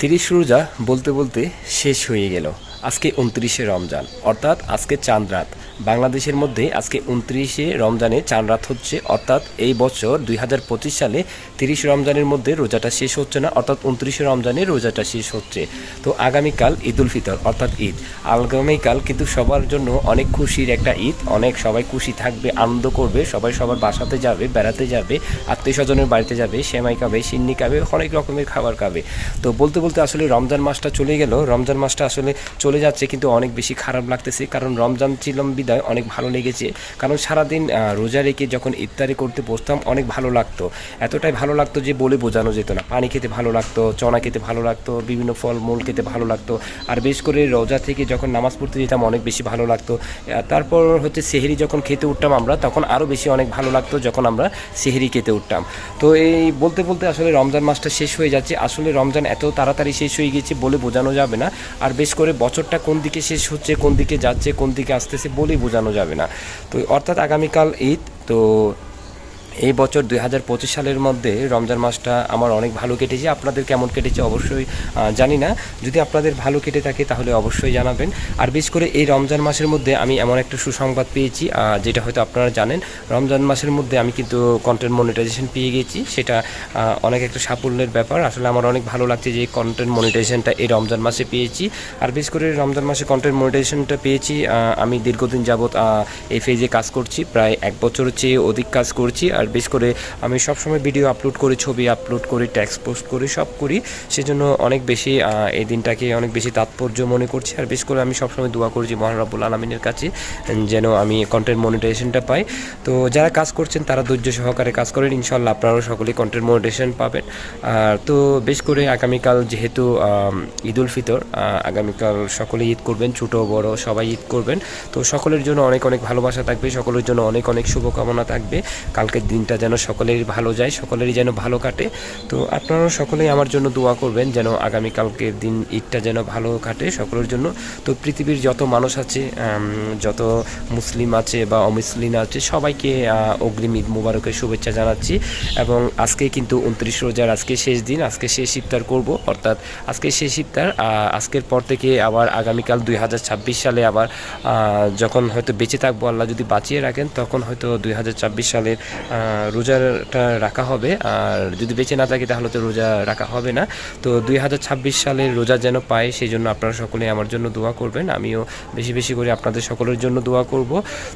তিরিশ রোজা বলতে বলতে শেষ হয়ে গেল। আজকে উনত্রিশে রমজান অর্থাৎ আজকে চাঁদ রাত। বাংলাদেশের মধ্যে আজকে উনত্রিশে রমজানে চান রাত হচ্ছে, অর্থাৎ এই বছর দুই হাজার পঁচিশ সালে তিরিশ রমজানের মধ্যে রোজাটা শেষ হচ্ছে না, অর্থাৎ উনত্রিশে রমজানে রোজাটা শেষ হচ্ছে। তো আগামীকাল ঈদ উল ফিতর, অর্থাৎ ঈদ। আগামীকাল কিন্তু সবার জন্য অনেক খুশির একটা ঈদ, অনেক সবাই খুশি থাকবে, আনন্দ করবে, সবাই সবার বাসাতে যাবে, বেড়াতে যাবে আত্মীয় স্বজনের বাড়িতে যাবে, সেমাই খাবে, সিন্নি খাবে, অনেক রকমের খাবার খাবে। তো বলতে বলতে আসলে রমজান মাসটা চলে গেল, রমজান মাসটা আসলে চলে যাচ্ছে কিন্তু অনেক বেশি খারাপ লাগতেছে, কারণ রমজান ছিলাম বিদায় অনেক ভালো লেগেছে। কারণ সারাদিন রোজা রেখে যখন ইফতারি করতে বসতাম, অনেক ভালো লাগতো। এতটাই ভালো লাগতো যে বলে বোঝানো যেত না। পানি খেতে ভালো লাগতো, চনা খেতে ভালো লাগতো, বিভিন্ন ফল মূল খেতে ভালো লাগতো। আর বেশ করে রোজা থেকে যখন নামাজ পড়তে যেতাম, অনেক বেশি ভালো লাগতো। তারপর হচ্ছে সেহেরি যখন খেতে উঠতাম আমরা, তখন আরও বেশি অনেক ভালো লাগতো যখন আমরা সেহেরি খেতে উঠতাম। তো এই বলতে বলতে আসলে রমজান মাসটা শেষ হয়ে যাচ্ছে। আসলে রমজান এত তাড়াতাড়ি শেষ হয়ে গেছে বলে বোঝানো যাবে না। আর বেশ করে বছরটা কোন দিকে শেষ হচ্ছে, কোন দিকে যাচ্ছে, কোন দিকে আসতেছে বলেই বোঝানো যাবে না। তো অর্থাৎ আগামীকাল ঈদ তো এই বছর দুই হাজার পঁচিশ সালের মধ্যে রমজান মাসটা আমার অনেক ভালো কেটেছে। আপনাদের কেমন কেটেছে অবশ্যই জানি না। যদি আপনাদের ভালো কেটে থাকে তাহলে অবশ্যই জানাবেন। আর বিশেষ করে এই রমজান মাসের মধ্যে আমি এমন একটা সুসংবাদ পেয়েছি যেটা হয়তো আপনারা জানেন। রমজান মাসের মধ্যে আমি কিন্তু কন্টেন্ট মনিটাইজেশন পেয়ে গেছি। সেটা অনেক একটা সাফল্যের ব্যাপার। আসলে আমার অনেক ভালো লাগছে যে কন্টেন্ট মনিটাইজেশনটা এই রমজান মাসে পেয়েছি। আর বিশেষ করে রমজান মাসে কন্টেন্ট মনিটাইজেশনটা পেয়েছি আমি দীর্ঘদিন যাবৎ এই ফেজে কাজ করছি। প্রায় এক বছরের চেয়ে অধিক কাজ করছি। আর বেশ করে আমি সবসময় ভিডিও আপলোড করি, ছবি আপলোড করি ট্যাক্স পোস্ট করি, সব করি। সেজন্য অনেক বেশি এই দিনটাকে অনেক বেশি তাৎপর্য মনে করছি। আর বেশ করে আমি সবসময় দোয়া করছি মহান রব্বুল আলমিনের কাছে যেন আমি কন্টেন্ট মনিটাইজেশনটা পাই। তো যারা কাজ করছেন, তারা ধৈর্য সহকারে কাজ করেন। ইনশাল্লাহ আপনারাও সকলেই কন্টেন্ট মনিটাইজেশন পাবেন। আর তো বেশ করে আগামীকাল যেহেতু ঈদ উল ফিতর আগামীকাল সকলে ঈদ করবেন, ছোট, বড় সবাই ঈদ করবেন। তো সকলের জন্য অনেক অনেক ভালোবাসা থাকবে, সকলের জন্য অনেক অনেক শুভকামনা থাকবে। কালকের দিনটা যেন সকলেরই ভালো যায়, সকলেরই যেন ভালো কাটে। তো আপনারাও সকলেই আমার জন্য দোয়া করবেন যেন আগামীকালকের দিন ঈদটা যেন ভালো কাটে সকলের জন্য। তো পৃথিবীর যত মানুষ আছে যত মুসলিম আছে বা অমুসলিম আছে, সবাইকে অগ্রিম ঈদ মুবারকের শুভেচ্ছা জানাচ্ছি এবং আজকে কিন্তু উনত্রিশ রোজার আজকে শেষ দিন, আজকে শেষ ইফতার করব। অর্থাৎ আজকে শেষ ইফতার আজকের পর থেকে আবার আগামীকাল দুই হাজার ছাব্বিশ সালে আবার যখন হয়তো বেঁচে থাকব, আল্লাহ যদি বাঁচিয়ে রাখেন, তখন হয়তো দুই হাজার ছাব্বিশ সালের রোজাটা রাখা হবে। আর যদি বেঁচে না থাকি তাহলে তো রোজা রাখা হবে না। তো দুই হাজার ছাব্বিশ সালের রোজা যেন পাই সেই জন্য আপনারা সকলে আমার জন্য দোয়া করবেন। আমিও বেশি বেশি করে আপনাদের সকলের জন্য দোয়া করব।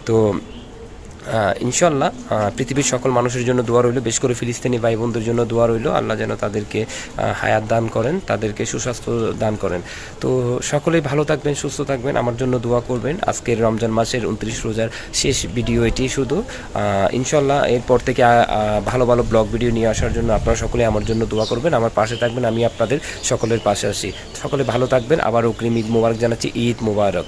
তো ইনশাল্লাহ পৃথিবীর সকল মানুষের জন্য দোয়া রইল। বেশ করে ফিলিস্তিনি ভাই বোনদের জন্য দোয়া রইল। আল্লাহ যেন তাদেরকে হায়াত দান করেন, তাদেরকে সুস্বাস্থ্য দান করেন। তো সকলেই ভালো থাকবেন, সুস্থ থাকবেন। আমার জন্য দোয়া করবেন। আজকের রমজান মাসের উনত্রিশ রোজার শেষ ভিডিও এটি শুধু। ইনশাল্লাহ এরপর থেকে ভালো ভালো ব্লগ ভিডিও নিয়ে আসার জন্য আপনারা সকলে আমার জন্য দোয়া করবেন। আমার পাশে থাকবেন, আমি আপনাদের সকলের পাশে আসি সকলে ভালো থাকবেন। আবার অগ্রিম ঈদ মোবারক জানাচ্ছি। ঈদ মোবারক।